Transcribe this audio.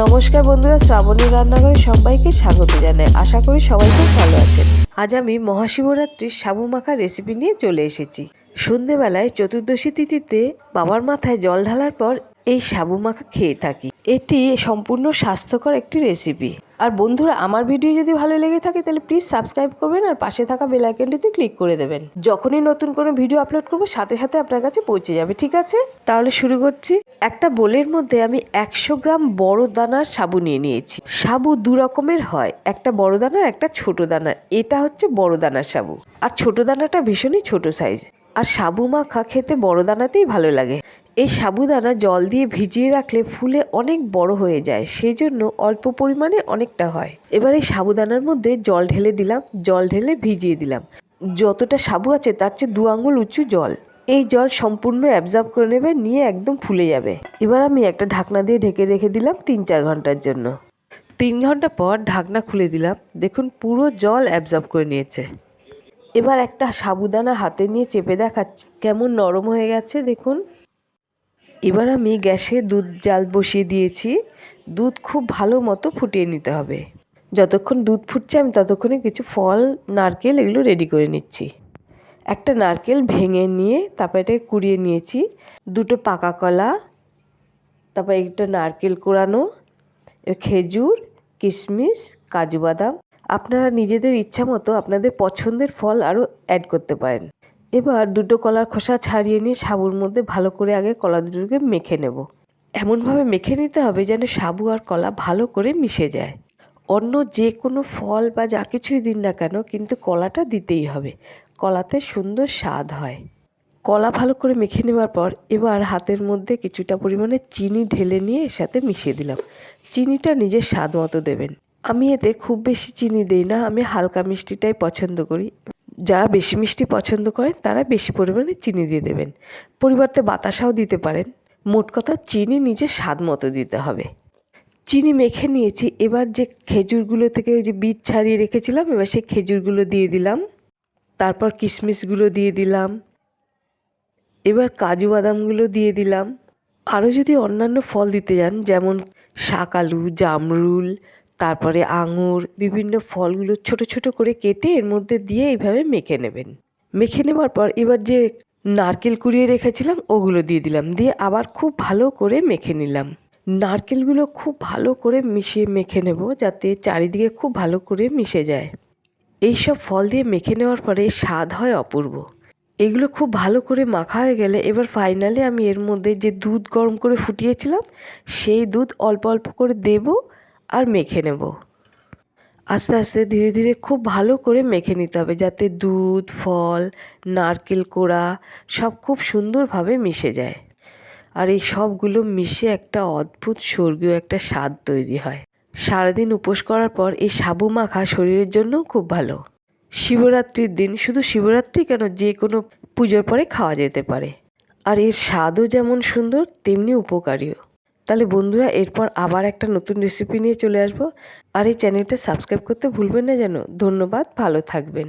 নমস্কার বন্ধুরা, শ্রাবণী রান্নাঘরে সবাইকে স্বাগত জানাই। আশা করি সবাই খুব ভালো আছেন। আজ আমি মহাশিবরাত্রির সাবু মাখা রেসিপি নিয়ে চলে এসেছি। সন্ধেবেলায় চতুর্দশী তিথিতে বাবার মাথায় জল ঢালার পর এই সাবু মাখা খেয়ে থাকি। এটি সম্পূর্ণ স্বাস্থ্যকর একটি রেসিপি আর বন্ধুরা, আমার ভিডিও যদি ভালো লেগে থাকে, তাহলে প্লিজ সাবস্ক্রাইব করবেন আর পাশে থাকা বেল আইকনটিতে ক্লিক করে দেবেন। যখনই নতুন কোনো ভিডিও আপলোড করব, সাথে সাথে আপনার কাছে পৌঁছে যাবে, ঠিক আছে? তাহলে শুরু করছি। একটা বোলের মধ্যে আমি একশো গ্রাম বড় দানার সাবু নিয়ে নিয়েছি। সাবু দু রকমের হয়, একটা বড় দানার একটা ছোট দানার এটা হচ্ছে বড় দানার সাবু। আর ছোট দানাটা ভীষণই ছোট সাইজ আর সাবু মাখা খেতে বড় দানাতেই ভালো লাগে। এই সাবুদানা জল দিয়ে ভিজিয়ে রাখলে ফুলে অনেক বড় হয়ে যায় সেই জন্য অল্প পরিমাণে অনেকটা হয়। এবার এই সাবুদানার মধ্যে জল ঢেলে দিলাম, জল ঢেলে ভিজিয়ে দিলাম। যতটা সাবু আছে তার চেয়ে দু আঙুল উঁচু জল। এই জল সম্পূর্ণ অ্যাবজর্ব করে নেবে, নিয়ে একদম ফুলে যাবে। এবার আমি একটা ঢাকনা দিয়ে ঢেকে রেখে দিলাম তিন চার ঘণ্টার জন্য। তিন ঘণ্টা পর ঢাকনা খুলে দিলাম, দেখুন পুরো জল অ্যাবজর্ব করে নিয়েছে। এবার একটা সাবুদানা হাতে নিয়ে চেপে দেখাচ্ছি, কেমন নরম হয়ে গেছে দেখুন। এবার আমি গ্যাসে দুধ জাল বসিয়ে দিয়েছি। দুধ খুব ভালো মতো ফুটিয়ে নিতে হবে। যতক্ষণ দুধ ফুটছে, আমি ততক্ষণে কিছু ফল, নারকেল এগুলো রেডি করে নিচ্ছি। একটা নারকেল ভেঙে নিয়ে তারপর এটাকে কুড়িয়ে নিয়েছি। দুটো পাকা কলা, তারপর একটা নারকেল কোড়ানো খেজুর, কিশমিশ, কাজু বাদাম। আপনারা নিজেদের ইচ্ছা মতো আপনাদের পছন্দের ফল আরও অ্যাড করতে পারেন। এবার দুটো কলার খোসা ছাড়িয়ে নিয়ে সাবুর মধ্যে ভালো করে আগে কলা দুটোকে মেখে নেব। এমনভাবে মেখে নিতে হবে যেন সাবু আর কলা ভালো করে মিশে যায়। অন্য যে কোনো ফল বা যা কিছুই দিন না কেন কিন্তু কলাটা দিতেই হবে। কলাতে সুন্দর স্বাদ হয়। কলা ভালো করে মেখে নেওয়ার পর এবার হাতের মধ্যে কিছুটা পরিমাণে চিনি ঢেলে নিয়ে এর সাথে মিশিয়ে দিলাম। চিনিটা নিজের স্বাদ মতো দেবেন। আমি এতে খুব বেশি চিনি দিই না, আমি হালকা মিষ্টিটাই পছন্দ করি। যারা বেশি মিষ্টি পছন্দ করেন, তারা বেশি পরিমাণে চিনি দিয়ে দেবেন। পরিবর্তে বাতাসাও দিতে পারেন। মোট কথা, চিনি নিজের স্বাদ মতো দিতে হবে। চিনি মেখে নিয়েছি। এবার যে খেজুরগুলো থেকে ওই যে বীজ ছাড়িয়ে রেখেছিলাম, এবার সেই খেজুরগুলো দিয়ে দিলাম। তারপর কিশমিশগুলো দিয়ে দিলাম। এবার কাজু বাদামগুলো দিয়ে দিলাম। আরও যদি অন্যান্য ফল দিতে যান, যেমন শাকালু জামরুল তারপরে আঙুর, বিভিন্ন ফলগুলো ছোট ছোট করে কেটে এর মধ্যে দিয়ে এইভাবে মেখে নেবেন। মেখে নেওয়ার পর এবার যে নারকেল কুড়িয়ে রেখেছিলাম, ওগুলো দিয়ে দিলাম। দিয়ে আবার খুব ভালো করে মেখে নিলাম। নারকেলগুলো খুব ভালো করে মিশিয়ে মেখে নেব যাতে চারিদিকে খুব ভালো করে মিশে যায়। এই সব ফল দিয়ে মেখে নেওয়ার পরে স্বাদ হয় অপূর্ব। এগুলো খুব ভালো করে মাখা হয়ে গেলে এবার ফাইনালি আমি এর মধ্যে যে দুধ গরম করে ফুটিয়েছিলাম, সেই দুধ অল্প অল্প করে দেব আর মেখে নেব। আস্তে আস্তে, ধীরে ধীরে খুব ভালো করে মেখে নিতে হবে যাতে দুধ, ফল, নারকেল কোড়া সব খুব সুন্দরভাবে মিশে যায়। আর এই সবগুলো মিশে একটা অদ্ভুত স্বর্গীয় একটা স্বাদ তৈরি হয়। সারাদিন উপোস করার পর এই সাবু মাখা শরীরের জন্য খুব ভালো। শিবরাত্রির দিন শুধু শিবরাত্রি কেন, যে কোনো পুজোর পরে খাওয়া যেতে পারে। আর এর স্বাদও যেমন সুন্দর, তেমনি উপকারীও। তাহলে বন্ধুরা, এরপর আবার একটা নতুন রেসিপি নিয়ে চলে আসব। আর এই চ্যানেলটা সাবস্ক্রাইব করতে ভুলবেন না যেন। ধন্যবাদ, ভালো থাকবেন।